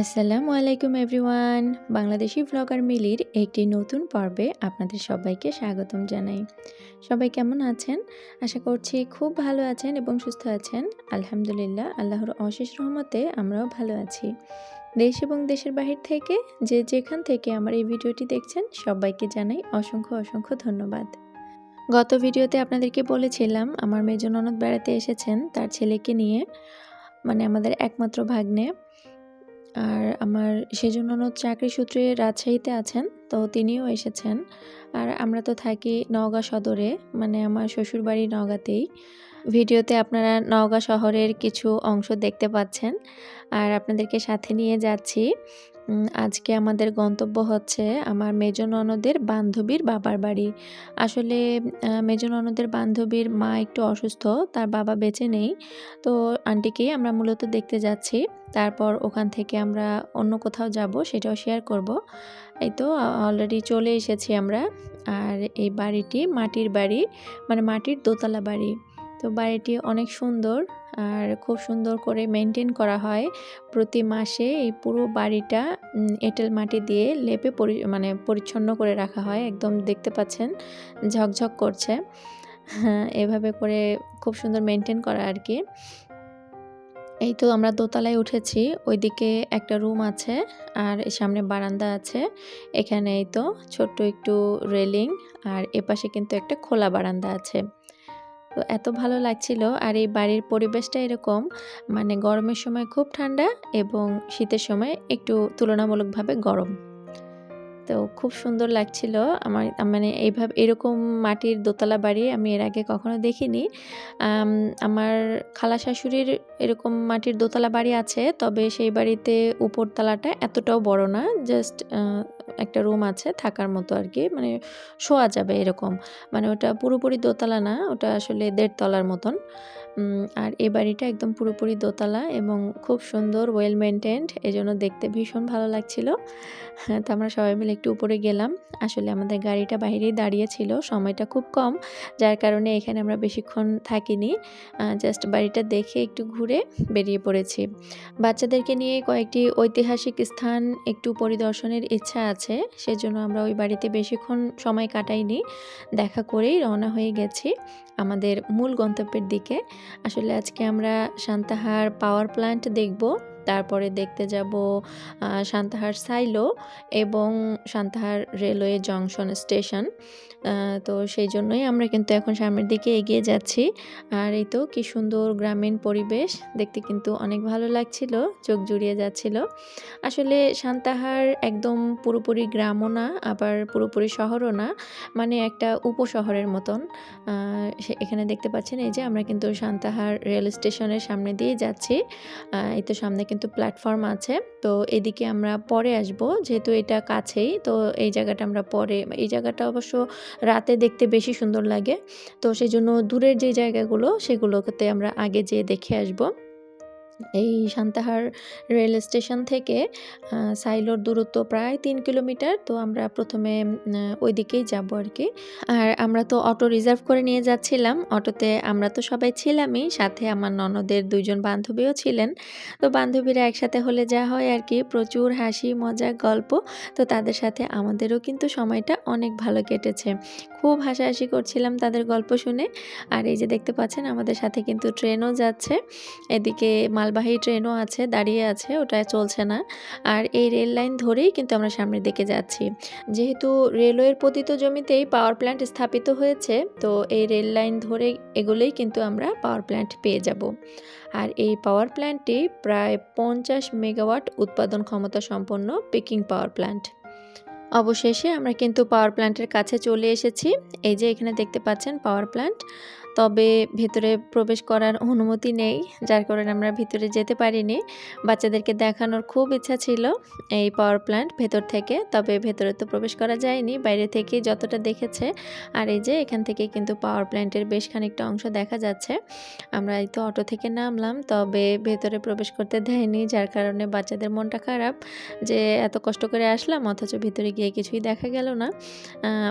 আসসালামু আলাইকুম everyone. Bangladeshi vlogger মিলির একটি নতুন পর্বে আপনাদের সবাইকে স্বাগতম জানাই। সবাই কেমন আছেন? আশা করছি খুব ভালো আছেন এবং সুস্থ আছেন। আলহামদুলিল্লাহ, আল্লাহর অশেষ রহমতে আমরাও ভালো আছি। দেশ এবং দেশের বাহির থেকে যে যেখান থেকে আমার এই ভিডিওটি দেখছেন, সবাইকে জানাই অসংখ্য অসংখ্য ধন্যবাদ। গত ভিডিওতে আপনাদেরকে বলেছিলাম, আমার মেজ ননদ বেড়াতে এসেছেন, তার ছেলেকে নিয়ে মানে আমাদের একমাত্র ভাগ্নে। আর আমার সেজন্য চাকরি সূত্রে রাজশাহীতে আছেন, তো তিনিও এসেছেন। আর আমরা তো থাকি নওগাঁ সদরে মানে আমার শ্বশুর বাড়ি নওগাঁতেই। ভিডিওতে আপনারা নওগাঁ শহরের কিছু অংশ দেখতে পাচ্ছেন। আর আপনাদেরকে সাথে নিয়ে যাচ্ছি। আজকে আমাদের গন্তব্য হচ্ছে আমার মেজ ননদের বান্ধবীর বাবার বাড়ি। আসলে মেজ ননদের বান্ধবীর মা একটু অসুস্থ, তার বাবা বেঁচে নেই। তো আন্টিকেই আমরা মূলত দেখতে যাচ্ছি, তারপর ওখান থেকে আমরা অন্য কোথাও যাব সেটাও শেয়ার করব। এই তো অলরেডি চলে এসেছি আমরা। আর এই বাড়িটি মাটির বাড়ি মানে মাটির দোতলা বাড়ি। তো বাড়িটি অনেক সুন্দর। আর খুব সুন্দর করে মেনটেন করা হয়। প্রতি মাসে এই পুরো বাড়িটা এঁটেল মাটি দিয়ে লেপে পরি মানে পরিচ্ছন্ন করে রাখা হয়। একদম দেখতে পাচ্ছেন, ঝকঝক করছে। হ্যাঁ এভাবে করে খুব সুন্দর মেনটেন করা আর কি। এই তো আমরা দোতলায় উঠেছি। ওইদিকে একটা রুম আছে আর সামনে বারান্দা আছে। এখানে এই তো ছোট্ট একটু রেলিং আর এপাশে কিন্তু একটা খোলা বারান্দা আছে। তো এত ভালো লাগছিল। আর এই বাড়ির পরিবেশটা এরকম মানে গরমের সময় খুব ঠান্ডা এবং শীতের সময় একটু তুলনামূলকভাবে গরম। তো খুব সুন্দর লাগছিল। আমার মানে এইভাবে, এরকম মাটির দোতলা বাড়ি আমি এর আগে কখনো দেখিনি। আমার খালা শাশুড়ির এরকম মাটির দোতলা বাড়ি আছে, তবে সেই বাড়িতে উপরতলাটা এতটাও বড় না জাস্ট একটা রুম আছে থাকার মতো আর কি মানে শোয়া যাবে এরকম। মানে ওটা পুরোপুরি দোতলা না, ওটা আসলে দেড়তলার মতন। আর এ বাড়িটা একদম পুরোপুরি দোতলা এবং খুব সুন্দর ওয়েল মেনটেন্ড এই জন্য দেখতে ভীষণ ভালো লাগছিল। হ্যাঁ, তো আমরা সবাই মিলে একটু উপরে গেলাম। আসলে আমাদের গাড়িটা বাইরেই দাঁড়িয়ে ছিল সময়টা খুব কম যার কারণে এখানে আমরা বেশিক্ষণ থাকিনি। জাস্ট বাড়িটা দেখে একটু ঘুরে বেরিয়ে পড়েছি। বাচ্চাদেরকে নিয়ে কয়েকটি ঐতিহাসিক স্থান একটু পরিদর্শনের ইচ্ছা আছে সেজন্য আমরা ওই বাড়িতে বেশিক্ষণ সময় কাটাইনি। দেখা করেই রওনা হয়ে গেছি আমাদের মূল গন্তব্যের দিকে। আসলে আজকে আমরা সান্তাহার পাওয়ার প্ল্যান্ট দেখব। তারপরে দেখতে যাব সান্তাহার সাইলো এবং সান্তাহার রেলওয়ে জংশন স্টেশন। তো সেই জন্যই আমরা কিন্তু এখন সামনের দিকে এগিয়ে যাচ্ছি। আর এই তো কি সুন্দর গ্রামীণ পরিবেশ, দেখতে কিন্তু অনেক ভালো লাগছিল, চোখ জুড়িয়ে যাচ্ছিল। আসলে সান্তাহার একদম পুরোপুরি গ্রামও না, আবার পুরোপুরি শহরও না মানে একটা উপশহরের মতন। এখানে দেখতে পাচ্ছেন এই যে আমরা কিন্তু সান্তাহার রেল স্টেশনের সামনে দিয়ে যাচ্ছি। এই তো সামনে কিন্তু প্ল্যাটফর্ম আছে। তো এদিকে আমরা পরে আসব, যেহেতু এটা কাছেই, তো এই জায়গাটা আমরা পরে, এই জায়গাটা অবশ্য রাতে দেখতে বেশি সুন্দর লাগে। তো সেই জন্য দূরের যে জায়গাগুলো, সেগুলোতে আমরা আগে যেয়ে দেখে আসব। এই সান্তাহার রেল স্টেশন থেকে সাইলোর দূরত্ব প্রায় তিন কিলোমিটার, তো আমরা প্রথমে ওই দিকেই যাব আর কি আর আমরা তো অটো রিজার্ভ করে নিয়ে যাচ্ছিলাম, অটোতে আমরা তো সবাই ছিলামই, সাথে আমার ননদের দুইজন বান্ধবীও ছিলেন। তো বান্ধবীরা একসাথে হলে যা হয় আর কি প্রচুর হাসি, মজা, গল্প, তো তাদের সাথে আমাদেরও কিন্তু সময়টা অনেক ভালো কেটেছে। খুব হাসাহাসি করছিলাম তাদের গল্প শুনে। আর এই যে দেখতে পাচ্ছেন, আমাদের সাথে কিন্তু ট্রেনও যাচ্ছে। এদিকে মালবাহী ট্রেনও আছে, দাঁড়িয়ে আছে, ওটা চলছে না। আর এই রেল লাইন ধরেই কিন্তু আমরা সামনের দিকে যাচ্ছি। যেহেতু রেলওয়ের পতিত জমিতেই পাওয়ার প্ল্যান্ট স্থাপিত হয়েছে, তো এই রেল লাইন ধরে এগুলোই কিন্তু আমরা পাওয়ার প্ল্যান্ট পেয়ে যাব। আর এই পাওয়ার প্ল্যান্টটি প্রায় পঞ্চাশ মেগাওয়াট উৎপাদন ক্ষমতা সম্পন্ন পিকিং পাওয়ার প্ল্যান্ট অবশেষে আমরা কিন্তু পাওয়ার প্ল্যান্টের কাছে চলে এসেছি। এই যে এখানে দেখতে পাচ্ছেন পাওয়ার প্ল্যান্ট তবে ভেতরে প্রবেশ করার অনুমতি নেই, যার কারণে আমরা ভিতরে যেতে পারিনি। বাচ্চাদেরকে দেখানোর খুব ইচ্ছা ছিল এই পাওয়ার প্ল্যান্ট ভেতর থেকে, তবে ভেতরে তো প্রবেশ করা যায়নি, বাইরে থেকে যতটা দেখেছে। আর এই যে এখান থেকে কিন্তু পাওয়ার প্ল্যান্টের বেশ খানিকটা অংশ দেখা যাচ্ছে। আমরা এই তো অটো থেকে নামলাম, তবে ভেতরে প্রবেশ করতে দেয়নি, যার কারণে বাচ্চাদের মনটা খারাপ যে এত কষ্ট করে আসলাম, অথচ ভিতরে গিয়ে কিছুই দেখা গেল না।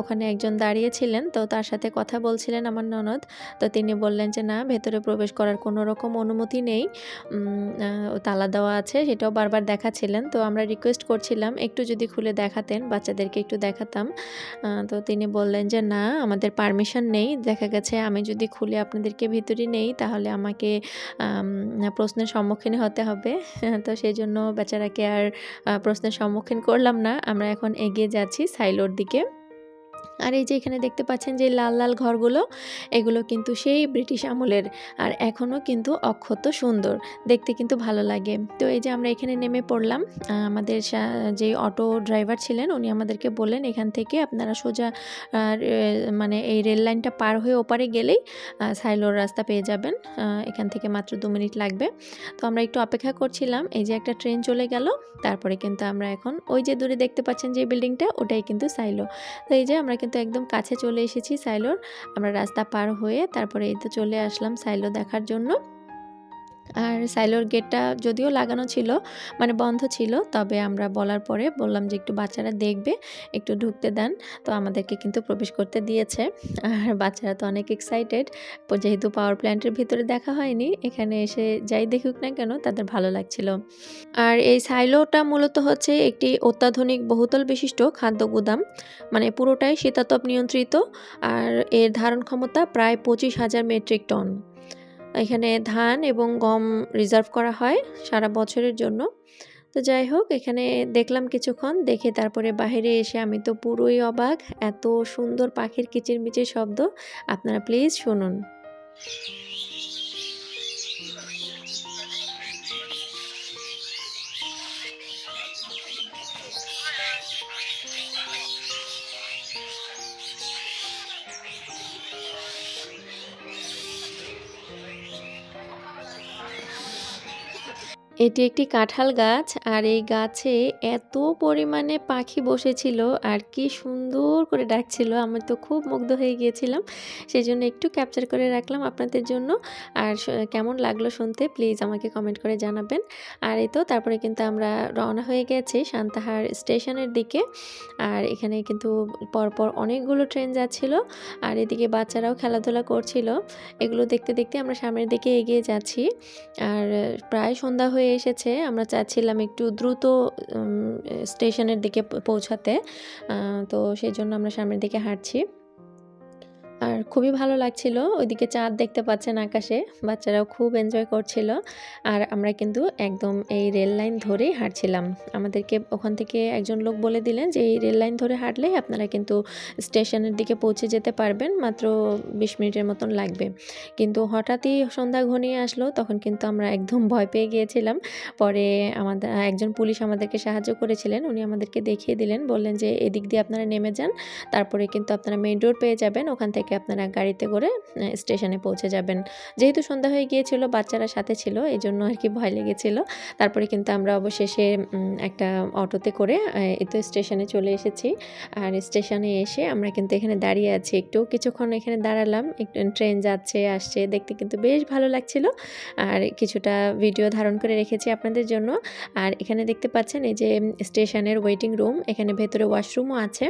ওখানে একজন দাঁড়িয়েছিলেন তো তার সাথে কথা বলছিলেন আমার ননদ। তো তিনি বললেন যে, না, ভেতরে প্রবেশ করার কোনো রকম অনুমতি নেই। তালা দেওয়া আছে, সেটাও বারবার দেখাচ্ছিলেন। তো আমরা রিকোয়েস্ট করছিলাম, একটু যদি খুলে দেখাতেন, বাচ্চাদেরকে একটু দেখাতাম। তো তিনি বললেন যে, না, আমাদের পারমিশন নেই। দেখা গেছে, আমি যদি খুলে আপনাদেরকে ভিতরে নেই, তাহলে আমাকে প্রশ্নের সম্মুখীন হতে হবে। তো সেই জন্য বেচারাকে আর প্রশ্নের সম্মুখীন করলাম না। আমরা এখন এগিয়ে যাচ্ছি সাইলোর দিকে। আর এই যে এখানে দেখতে পাচ্ছেন যে লাল লাল ঘরগুলো, এগুলো কিন্তু সেই ব্রিটিশ আমলের। আর এখনও কিন্তু অক্ষত সুন্দর। দেখতে কিন্তু ভালো লাগে। তো এই যে আমরা এখানে নেমে পড়লাম। আমাদের যে অটো ড্রাইভার ছিলেন, উনি আমাদেরকে বললেন, এখান থেকে আপনারা সোজা মানে এই রেল লাইনটা পার হয়ে ওপারে গেলেই সাইলোর রাস্তা পেয়ে যাবেন। এখান থেকে মাত্র দু মিনিট লাগবে। তো আমরা একটু অপেক্ষা করছিলাম। এই যে একটা ট্রেন চলে গেল। তারপরে কিন্তু আমরা এখন ওই যে দূরে দেখতে পাচ্ছেন যে বিল্ডিংটা, ওটাই কিন্তু সাইলো। তো এই যে আমরা কিন্তু একদম কাছে চলে এসেছি সাইলোর। আমরা রাস্তা পার হয়ে তারপরে এই তো চলে আসলাম সাইলো দেখার জন্য। আর সাইলোর গেটটা যদিও লাগানো ছিল মানে বন্ধ ছিল, তবে আমরা বলার পরে বললাম যে একটু বাচ্চারা দেখবে, একটু ঢুকতে দেন। তো আমাদেরকে কিন্তু প্রবেশ করতে দিয়েছে। আর বাচ্চারা তো অনেক এক্সাইটেড যেহেতু পাওয়ার প্ল্যান্টের ভিতরে দেখা হয়নি, এখানে এসে যাই দেখুক না কেন, তাদের ভালো লাগছিল। আর এই সাইলোটা মূলত হচ্ছে একটি অত্যাধুনিক বহুতল বিশিষ্ট খাদ্য গুদাম মানে পুরোটাই শীতাতপ নিয়ন্ত্রিত, আর এর ধারণ ক্ষমতা প্রায় পঁচিশ হাজার মেট্রিক টন। এখানে ধান এবং গম রিজার্ভ করা হয় সারা বছরের জন্য। তো যাই হোক, এখানে দেখলাম কিছুক্ষণ, দেখে তারপরে বাহিরে এসে আমি তো পুরোই অবাক, এত সুন্দর পাখির কিচিরমিচির শব্দ। আপনারা প্লিজ শুনুন। এটি একটি কাঁঠাল গাছ আর এই গাছে এত পরিমাণে পাখি বসেছিল আর কি সুন্দর করে ডাকছিল। আমি তো খুব মুগ্ধ হয়ে গিয়েছিলাম সেই জন্য একটু ক্যাপচার করে রাখলাম আপনাদের জন্য। আর কেমন লাগল শুনতে প্লিজ আমাকে কমেন্ট করে জানাবেন। আর এই তো, তারপরে কিন্তু আমরা রওনা হয়ে গেছি সান্তাহার স্টেশনের দিকে। আর এখানে কিন্তু পরপর অনেকগুলো ট্রেন যাচ্ছিল আর এদিকে বাচ্চারাও খেলাধুলা করছিল। এগুলো দেখতে দেখতে আমরা সামনের দিকে এগিয়ে যাচ্ছি। আর প্রায় সন্ধ্যা হয়ে এসেছে, আমরা চাচ্ছিলাম একটু দ্রুত স্টেশনের দিকে পৌঁছাতে তো সেই জন্য আমরা সামনের দিকে হাঁটছি। আর খুবই ভালো লাগছিল। ওইদিকে চাঁদ দেখতে পাচ্ছেন আকাশে। বাচ্চারাও খুব এনজয় করছিল। আর আমরা কিন্তু একদম এই রেল লাইন ধরেই হাঁটছিলাম। আমাদেরকে ওখান থেকে একজন লোক বলে দিলেন যে, এই রেল লাইন ধরে হাঁটলেই আপনারা কিন্তু স্টেশনের দিকে পৌঁছে যেতে পারবেন। মাত্র বিশ মিনিটের মতন লাগবে। কিন্তু হঠাৎই সন্ধ্যা ঘনিয়ে আসলো। তখন কিন্তু আমরা একদম ভয় পেয়ে গিয়েছিলাম। পরে আমাদের, একজন পুলিশ আমাদেরকে সাহায্য করেছিলেন। উনি আমাদেরকে দেখিয়ে দিলেন। বললেন যে, এদিক দিয়ে আপনারা নেমে যান। তারপরে কিন্তু আপনারা মেইন রোড পেয়ে যাবেন। ওখান থেকে আপনারা গাড়িতে করে স্টেশনে পৌঁছে যাবেন। যেহেতু সন্ধ্যা হয়ে গিয়েছিল, বাচ্চারা সাথে ছিল এই জন্য আর কি ভয় লেগেছিল। তারপরে কিন্তু আমরা অবশেষে একটা অটোতে করে তো স্টেশনে চলে এসেছি। আর স্টেশনে এসে আমরা কিন্তু এখানে দাঁড়িয়ে আছি। একটু কিছুক্ষণ এখানে দাঁড়ালাম, একটু ট্রেন যাচ্ছে, আসছে, দেখতে কিন্তু বেশ ভালো লাগছিল। আর কিছুটা ভিডিও ধারণ করে রেখেছি আপনাদের জন্য। আর এখানে দেখতে পাচ্ছেন, এই যে স্টেশনের ওয়েটিং রুম, এখানে ভেতরে ওয়াশরুমও আছে।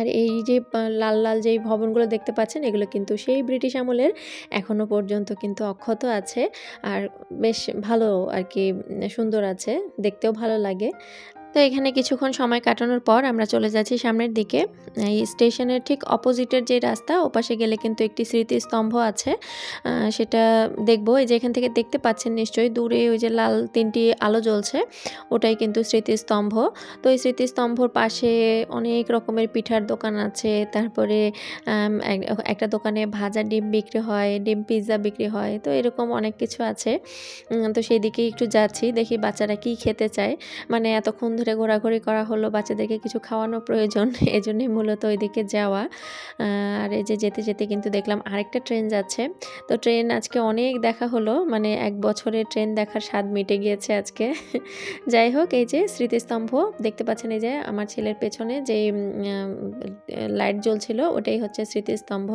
আর এই যে লাল লাল যেই ভবনগুলো দেখতে পাচ্ছেন, এগুলো কিন্তু সেই ব্রিটিশ আমলের এখনও পর্যন্ত কিন্তু অক্ষত আছে। আর বেশ ভালো আর কি, সুন্দর আছে, দেখতেও ভালো লাগে। তো এখানে কিছুক্ষণ সময় কাটানোর পর আমরা চলে যাচ্ছি সামনের দিকে। এই স্টেশনের ঠিক অপোজিটের যে রাস্তা ওপাশে গেলে কিন্তু একটি স্মৃতিস্তম্ভ আছে। সেটা দেখব। এই যে এখান থেকে দেখতে পাচ্ছেন নিশ্চয়ই, দূরে ওই যে লাল তিনটি আলো জ্বলছে, ওটাই কিন্তু স্মৃতিস্তম্ভ। তো এই স্মৃতিস্তম্ভর পাশে অনেক রকমের পিঠার দোকান আছে। তারপরে একটা দোকানে ভাজা ডিম বিক্রি হয়, ডিম পিৎজা বিক্রি হয়, তো এরকম অনেক কিছু আছে। তো সেই দিকেই একটু যাচ্ছি, দেখি বাচ্চারা কি খেতে চায়। মানে এতক্ষণ ধরে ঘোরাঘুরি করা হলো, বাচ্চাদেরকে কিছু খাওয়ানো প্রয়োজন, এজন্যই মূলত ওইদিকে যাওয়া। আর এই যে যেতে যেতে কিন্তু দেখলাম আরেকটা ট্রেন যাচ্ছে। তো ট্রেন আজকে অনেক দেখা হলো মানে এক বছরের ট্রেন দেখার স্বাদ মিটে গিয়েছে আজকে। যাই হোক, এই যে স্মৃতিস্তম্ভ, দেখতে পাচ্ছেন এই যে আমার ছেলের পেছনে যে লাইট জ্বলছিল, ওটাই হচ্ছে স্মৃতিস্তম্ভ।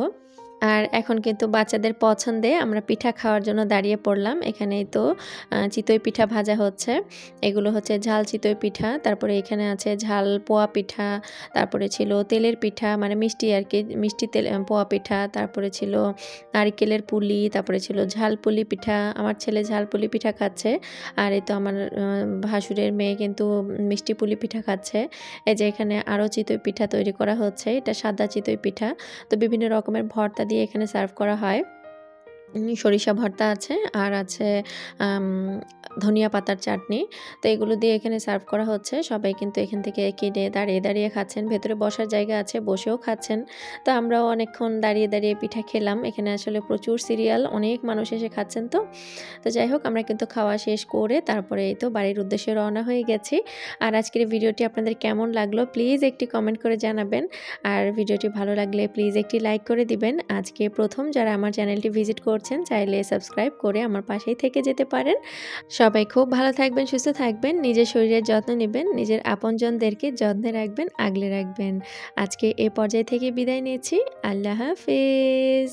আর এখন কিন্তু বাচ্চাদের পছন্দে আমরা পিঠা খাওয়ার জন্য দাঁড়িয়ে পড়লাম। এখানেই তো চিতই পিঠা ভাজা হচ্ছে। এগুলো হচ্ছে ঝাল চিতই পিঠা, তারপরে এখানে আছে ঝাল পোয়া পিঠা, তারপরে ছিল তেলের পিঠা মানে মিষ্টি আর কি, মিষ্টি তেল পোয়া পিঠা, তারপরে ছিল নারিকেলের পুলি, তারপরে ছিল ঝাল পুলি পিঠা। আমার ছেলে ঝাল পুলি পিঠা খাচ্ছে, আর এই তো আমার ভাসুরের মেয়ে কিন্তু মিষ্টি পুলি পিঠা খাচ্ছে। এই যে এখানে আরও চিতই পিঠা তৈরি করা হচ্ছে, এটা সাদা চিতই পিঠা। তো বিভিন্ন রকমের ভর্তা দিয়ে এখানে সার্ভ করা হয়। সরিষা ভর্তা আছে, আর আছে ধনিয়া পাতার চাটনি। তো এগুলো দিয়ে এখানে সার্ভ করা হচ্ছে। সবাই কিন্তু এখান থেকে কিনে দাঁড়িয়ে দাঁড়িয়ে খাচ্ছেন। ভেতরে বসার জায়গা আছে, বসেও খাচ্ছেন। তো আমরাও অনেকক্ষণ দাঁড়িয়ে দাঁড়িয়ে পিঠা খেলাম। এখানে আসলে প্রচুর সিরিয়াল, অনেক মানুষ এসে খাচ্ছেন তো। তো যাই হোক, আমরা কিন্তু খাওয়া শেষ করে তারপরে এই তো বাড়ির উদ্দেশ্যে রওনা হয়ে গেছি। আর আজকের ভিডিওটি আপনাদের কেমন লাগল, প্লিজ একটি কমেন্ট করে জানাবেন। আর ভিডিওটি ভালো লাগলে প্লিজ একটি লাইক করে দিবেন। আজকে প্রথম যারা আমার চ্যানেলটি ভিজিট করছেন, চাইলে সাবস্ক্রাইব করে আমার পাশেই থেকে যেতে পারেন। সবাই খুব ভালো থাকবেন, সুস্থ থাকবেন, নিজের শরীরের যত্ন নেবেন, নিজের আপনজনদেরকে যত্নে রাখবেন, আগলে রাখবেন। আজকে এ পর্যায় থেকে বিদায় নিয়েছি আল্লাহ হাফেজ।